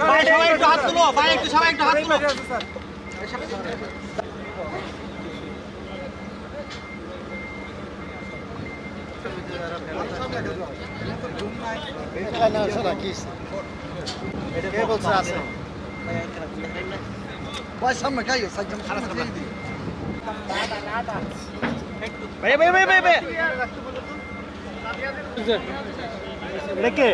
ভাই সবাই একটু হাত তুলো ভাই একটু সবাই একটু হাত তুলো। কে বলছে আছে? ভাই সামনে খাই সাইকেল খারাপ। ভাই ভাই ভাই ভাই ভাই এটা কে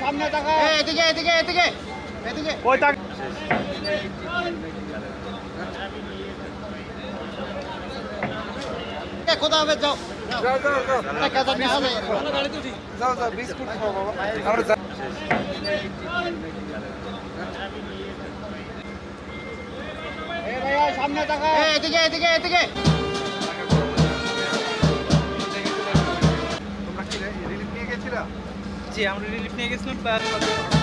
সামনে টাকা এদিকে এদিকে এদিকে এদিকে হবে যাও যাও যাও যাও যাও যাও বিস্কুট খাও বাবা যা- সামনে টাকা এদিকে এদিকে এদিকে। জি আমরা রিলিফ নিয়ে গেছিলাম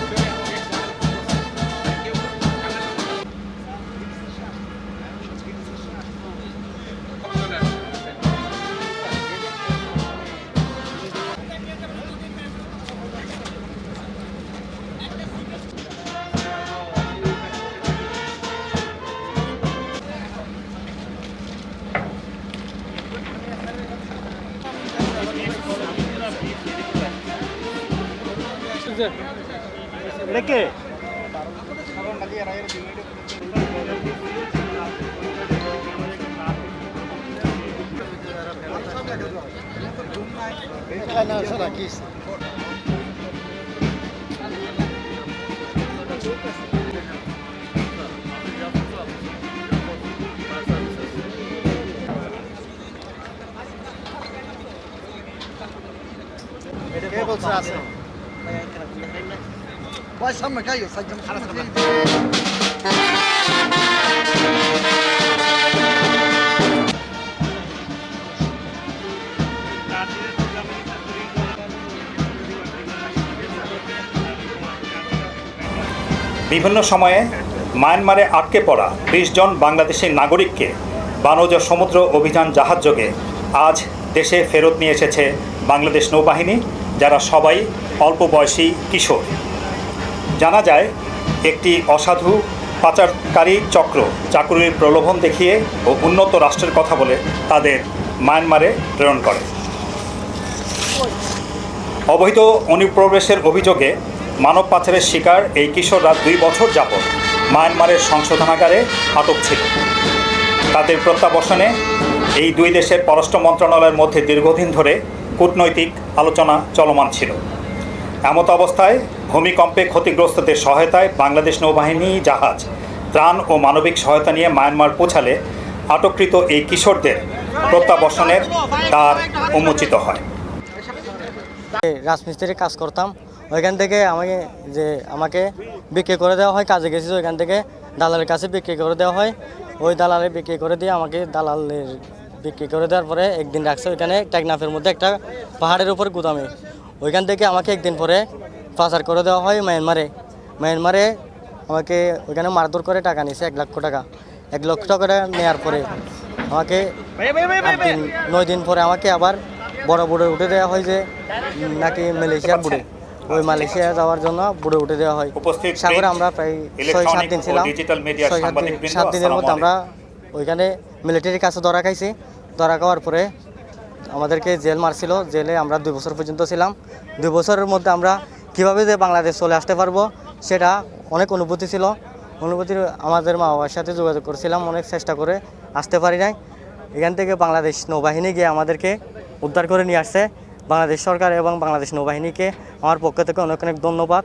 এটা কে? আসো কে বলছে আছে বিভিন্ন সময়ে মায়ানমারে আটকে পড়া বিশ জন বাংলাদেশি নাগরিককে বানৌজ সমুদ্র অভিযান জাহাজযোগে আজ দেশে ফেরত নিয়ে এসেছে বাংলাদেশ নৌবাহিনী, যারা সবাই অল্প বয়সী কিশোর। জানা যায়, একটি অসাধু পাচারকারী চক্র চাকুরির প্রলোভন দেখিয়ে ও উন্নত রাষ্ট্রের কথা বলে তাদের মায়ানমারে প্রেরণ করে। অবৈধ অনুপ্রবেশের অভিযোগে মানব পাচারের শিকার এই কিশোররা দুই বছর যাবৎ মায়ানমারের সংশোধনাগারে আটক ছিল। তাদের প্রত্যাবর্তনে এই দুই দেশের পররাষ্ট্র মন্ত্রণালয়ের মধ্যে দীর্ঘদিন ধরে কূটনৈতিক আলোচনা চলমান ছিল। এমত অবস্থায় ভূমিকম্পে ক্ষতিগ্রস্তদের সহায়তায় বাংলাদেশ নৌবাহিনী জাহাজ, ত্রাণ ও মানবিক সহায়তা নিয়ে মায়ানমার পৌঁছালে আটককৃত এই কিশোরদের প্রত্যাবর্তনের দ্বার উন্মোচিত হয়। রাজমিস্ত্রির কাজ করতাম। ওইখান থেকে আমাকে যে আমাকে বিক্রি করে দেওয়া হয়, কাজে গেছি ওইখান থেকে দালালের কাছে বিক্রি করে দেওয়া হয়। ওই দালালে বিক্রি করে দিয়ে আমাকে দালালের বিক্রি করে দেওয়ার পরে একদিন রাখছে, ওইখানে টেকনাফের মধ্যে একটা পাহাড়ের উপর গুদামে। ওইখান থেকে আমাকে একদিন পরে পাচার করে দেওয়া হয় মায়ানমারে। মায়ানমারে আমাকে ওইখানে মারধর করে টাকা নিয়েছে এক লক্ষ টাকা। এক লক্ষ টাকা নেওয়ার পরে আমাকে নয় দিন পরে আমাকে আবার বড় বুড়ে উঠে দেওয়া হয় যে নাকি মালয়েশিয়ার বুড়ে। ওই মালয়েশিয়া যাওয়ার জন্য বুড়ে উঠে দেওয়া হয়। সাগরে আমরা প্রায় ছয় সাত দিন ছিলাম। ছয় সাত দিন সাত দিনের মধ্যে আমরা ওইখানে মিলিটারির কাছে ধরা খাইছি। ধরা খাওয়ার পরে আমাদেরকে জেল মারছিল, জেলে আমরা দুই বছর পর্যন্ত ছিলাম। দুই বছরের মধ্যে আমরা কীভাবে যে বাংলাদেশ চলে আসতে পারব, সেটা অনেক অনুভূতি ছিল। অনুভূতি আমাদের মা বাবার সাথে যোগাযোগ করেছিলাম, অনেক চেষ্টা করে আসতে পারি নাই। এখান থেকে বাংলাদেশ নৌবাহিনী গিয়ে আমাদেরকে উদ্ধার করে নিয়ে আসছে। বাংলাদেশ সরকার এবং বাংলাদেশ নৌবাহিনীকে আমার পক্ষ থেকে অনেক অনেক ধন্যবাদ।